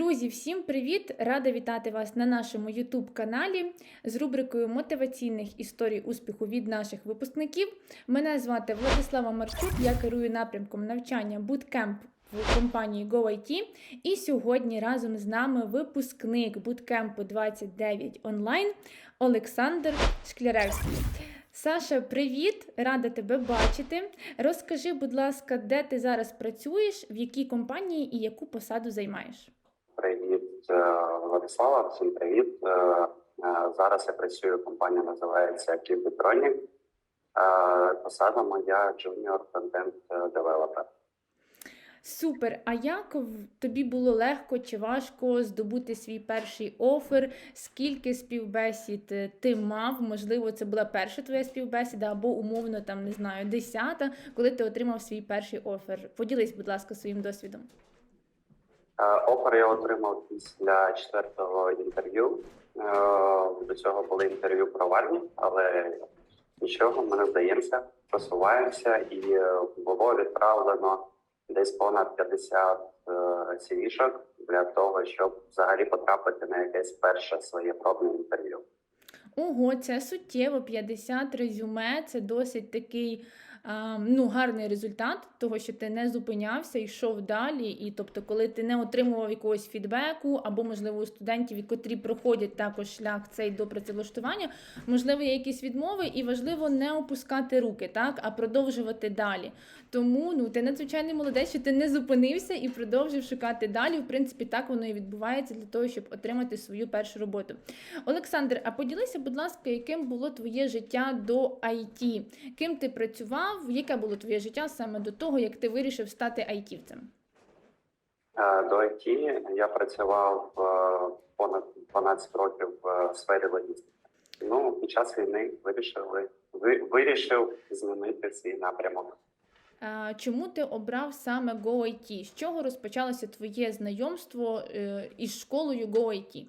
Друзі, всім привіт! Рада вітати вас на нашому YouTube каналі з рубрикою мотиваційних історій успіху від наших випускників. Мене звати Владислава Марчук, я керую напрямком навчання Bootcamp в компанії GoIT. І сьогодні разом з нами випускник Bootcamp 29 онлайн Олександр Шкляревський. Саша, привіт! Рада тебе бачити. Розкажи, будь ласка, де ти зараз працюєш, в якій компанії і яку посаду займаєш? Е, Владислава. Всім привіт. Е, е, Зараз я працюю. Компанія називається. Е, Посада моя junior content developer. Супер. А як тобі було легко чи важко здобути свій перший офер? Скільки співбесід ти мав? Можливо, це була перша твоя співбесіда, або умовно там не знаю, десята, коли ти отримав свій перший офер. Поділись, будь ласка, своїм досвідом. Е, Офер я отримав після четвертого інтерв'ю. Е, До цього були інтерв'ю провальні, але нічого, ми не здаємося, просуваємося, і е, було відправлено десь понад 50 CV-шок для того, щоб взагалі потрапити на якесь перше своє пробне інтерв'ю. Ого, це суттєво 50 резюме. Це досить такий ну, гарний результат, того, що ти не зупинявся, йшов далі. І тобто, коли ти не отримував якогось фідбеку, або, можливо, у студентів, котрі проходять також шлях цей до працевлаштування, можливо, є якісь відмови, і важливо не опускати руки, так, а продовжувати далі. Тому ну, ти надзвичайний молодець, що ти не зупинився і продовжив шукати далі. В принципі, так воно і відбувається для того, щоб отримати свою першу роботу. Олександр, а поділися, будь ласка, яким було твоє життя до IT? Ким ти працював? Яке було твоє життя саме до того, як ти вирішив стати айтівцем? Е, До IT я працював е, понад 12 років в сфері логістики. Ну, під час війни вирішили вирішив змінити свій напрямок. Чому ти обрав саме GoIT? З чого розпочалося твоє знайомство е, із школою GoIT?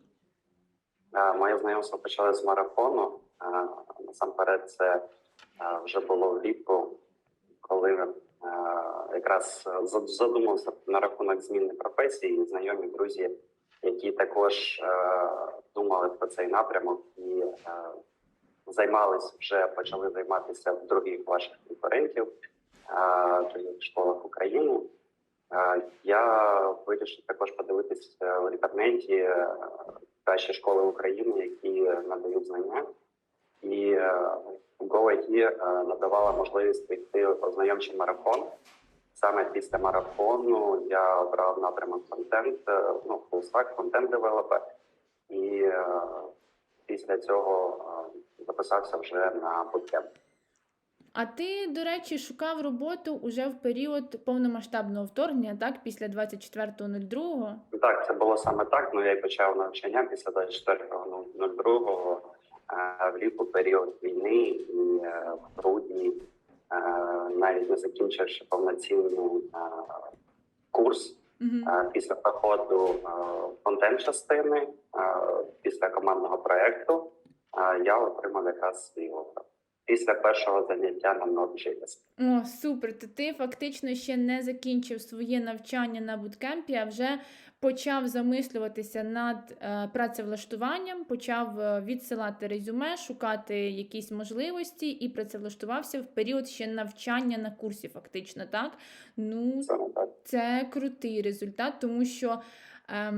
Е, Моє знайомство почалося з марафону. Е, Насамперед, це е, вже було влітку, коли е, якраз задумався на рахунок зміни професії, знайомі друзі, які також е, думали про цей напрямок і е, займались вже почали займатися в других ваших конкурентів, в школах України. Я вирішив також подивитись е, в інтернеті кращі школи України, які надають знання. І е, GoIT е, надавала можливість прийти ознайомчий марафон. Саме після марафону я обрав напрямок контент, е, ну, фулстак, контент девелопер. І е, після цього записався вже на bootcamp. А ти, до речі, шукав роботу уже в період повномасштабного вторгнення, так, після 24.02? Так, це було саме так. Ну я й почав навчання після 24.02 е, влітку період війни, і е, в грудні, е, навіть не закінчивши повноцінний е, курс е, після проходу контент частини, після командного проекту, е, я отримав якраз свій офер. Після першого заняття на Node.js. О, супер. То ти фактично ще не закінчив своє навчання на буткемпі, а вже почав замислюватися над е, працевлаштуванням, почав е, відсилати резюме, шукати якісь можливості і працевлаштувався в період ще навчання на курсі, фактично, так? Ну, це крутий результат, тому що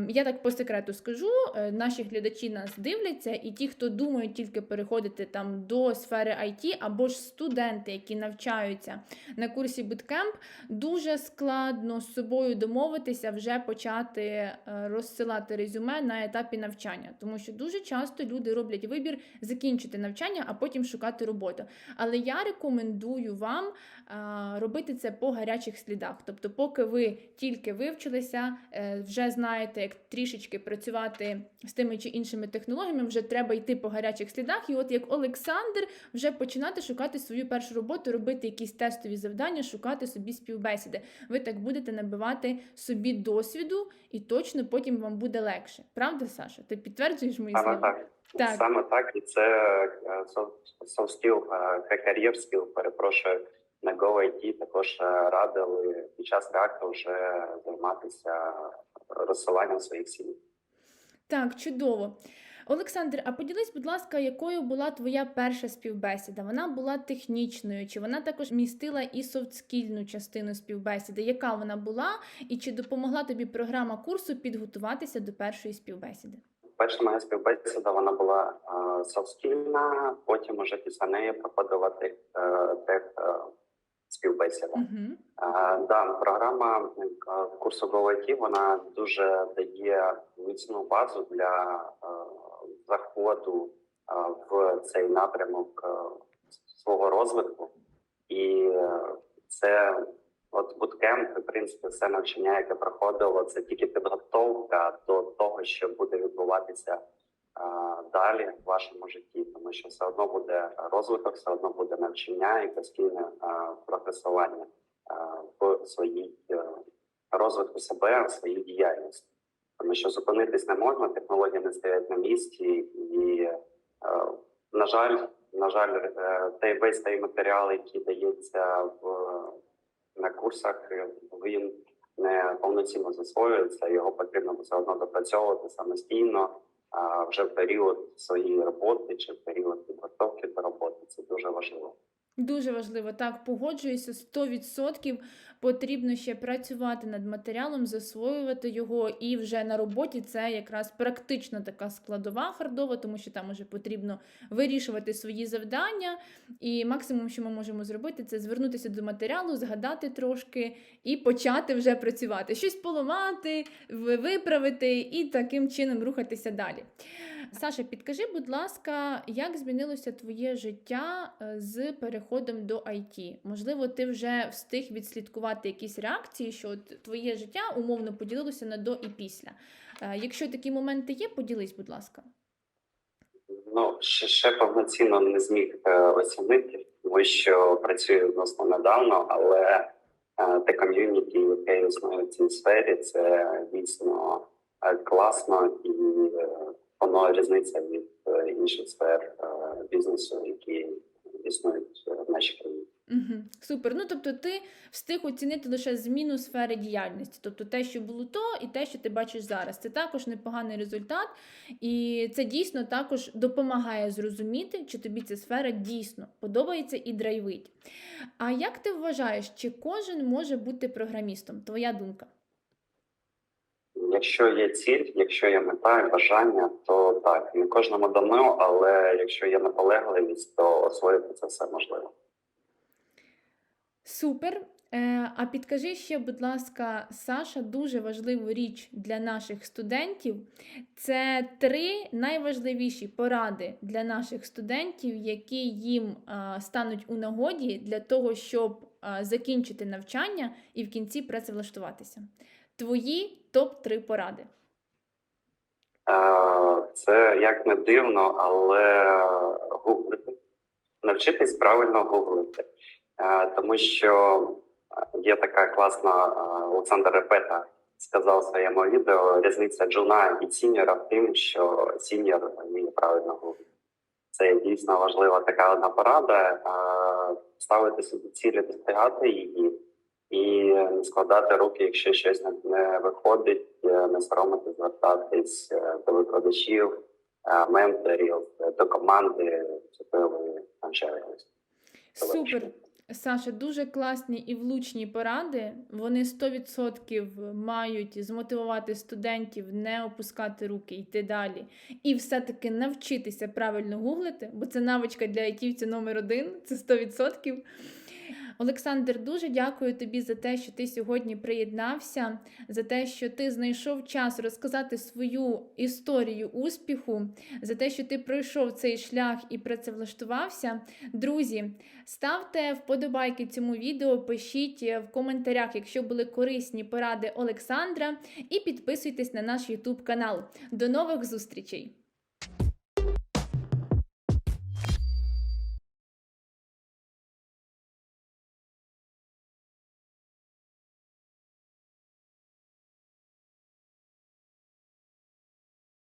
я так по секрету скажу, е, наші глядачі нас дивляться, і ті, хто думають тільки переходити там до сфери IT, або ж студенти, які навчаються на курсі Bootcamp, дуже складно з собою домовитися, вже почати е, розсилати резюме на етапі навчання, тому що дуже часто люди роблять вибір закінчити навчання, а потім шукати роботу. Але я рекомендую вам робити це по гарячих слідах. Тобто, поки ви тільки вивчилися, е, вже знаєте, як трішечки працювати з тими чи іншими технологіями, вже треба йти по гарячих слідах. І от як Олександр, вже починати шукати свою першу роботу, робити якісь тестові завдання, шукати собі співбесіди. Ви так будете набивати собі досвіду, і точно потім вам буде легше. Правда, Саша? Ти підтверджуєш мої слова? так. Так. Саме так, і це soft- skill, career skill, перепрошую, на GoIT також е, радили під час реакту вже займатися розсиланням своїх сімей. Так, чудово. Олександр, а поділись, будь ласка, якою була твоя перша співбесіда? Вона була технічною, чи вона також містила і софтскільну частину співбесіди? Яка вона була, і чи допомогла тобі програма курсу підготуватися до першої співбесіди? Перша моя співбесіда вона була е, софтскільна, потім уже після неї проходила тех, е, тех е, співбесіда. Угу. Е, Да, програма е, курсу GoIT, вона дуже дає міцну базу для е, заходу е, в цей напрямок е, свого розвитку. І це от буткемп, в принципі, все навчання, яке проходило, це тільки підготовка до того, що буде відбуватися далі в вашому житті, тому що все одно буде розвиток, все одно буде навчання і постійне прогресування в своїй е, розвитку себе, в своїй діяльності. Тому що зупинитись не можна, технології не стоять на місці, і е, на жаль, на жаль, е, той весь той матеріал, який дається в на курсах, він не повноцінно засвоюється. Його потрібно все одно допрацьовувати самостійно. Вже в період своєї роботи чи в період підготовки до роботи це дуже важливо. Дуже важливо, так, погоджуюся, 100% потрібно ще працювати над матеріалом, засвоювати його, і вже на роботі це якраз практична така складова хардова, тому що там уже потрібно вирішувати свої завдання. І максимум, що ми можемо зробити, це звернутися до матеріалу, згадати трошки і почати вже працювати. Щось поламати, виправити і таким чином рухатися далі. Саша, підкажи, будь ласка, як змінилося твоє життя е, з переходом до IT? Можливо, ти вже встиг відслідкувати якісь реакції, що от твоє життя умовно поділилося на до і після. Е, Якщо такі моменти є, поділись, будь ласка. Ну ще, ще повноцінно не зміг е, оцінити, тому що працюю відносно недавно, але е, те ком'юніті, яке існує в цій сфері, це дійсно класно і воно різниця від інших сфер бізнесу, які існують в нашій країні. Угу. Супер. Ну тобто, ти встиг оцінити лише зміну сфери діяльності, тобто те, що було то, і те, що ти бачиш зараз. Це також непоганий результат, і це дійсно також допомагає зрозуміти, чи тобі ця сфера дійсно подобається і драйвить. А як ти вважаєш, чи кожен може бути програмістом? Твоя думка? Якщо є ціль, якщо є мета і бажання, то так не кожному дано, але якщо є наполегливість, то освоїти це все можливо. Супер. Е, А підкажи ще, будь ласка, Саша, дуже важливу річ для наших студентів. Це три найважливіші поради для наших студентів, які їм стануть у нагоді для того, щоб закінчити навчання і в кінці працевлаштуватися. Твої топ-3 поради. Е, Це як не дивно, але гуглити. Навчитись правильно гуглити. Е, Тому що є така класна е, Олександр Репета сказав в своєму відео різниця джуна і сіньора в тим, що сіньор вміє правильно гуглити. Це дійсно важлива така одна порада. е, Ставити собі цілі, досягати її і не складати руки, якщо щось не, виходить, е, не соромити звертатись е, до викладачів, е, менторів, до команди, ви навчаєтесь. Супер. Саша, дуже класні і влучні поради. Вони 100% мають змотивувати студентів не опускати руки, йти далі. І все-таки навчитися правильно гуглити, бо це навичка для айтівця номер один, це 100%. Олександр, дуже дякую тобі за те, що ти сьогодні приєднався, за те, що ти знайшов час розказати свою історію успіху, за те, що ти пройшов цей шлях і працевлаштувався. Друзі, ставте вподобайки цьому відео, пишіть в коментарях, якщо були корисні поради Олександра, і підписуйтесь на наш YouTube канал. До нових зустрічей!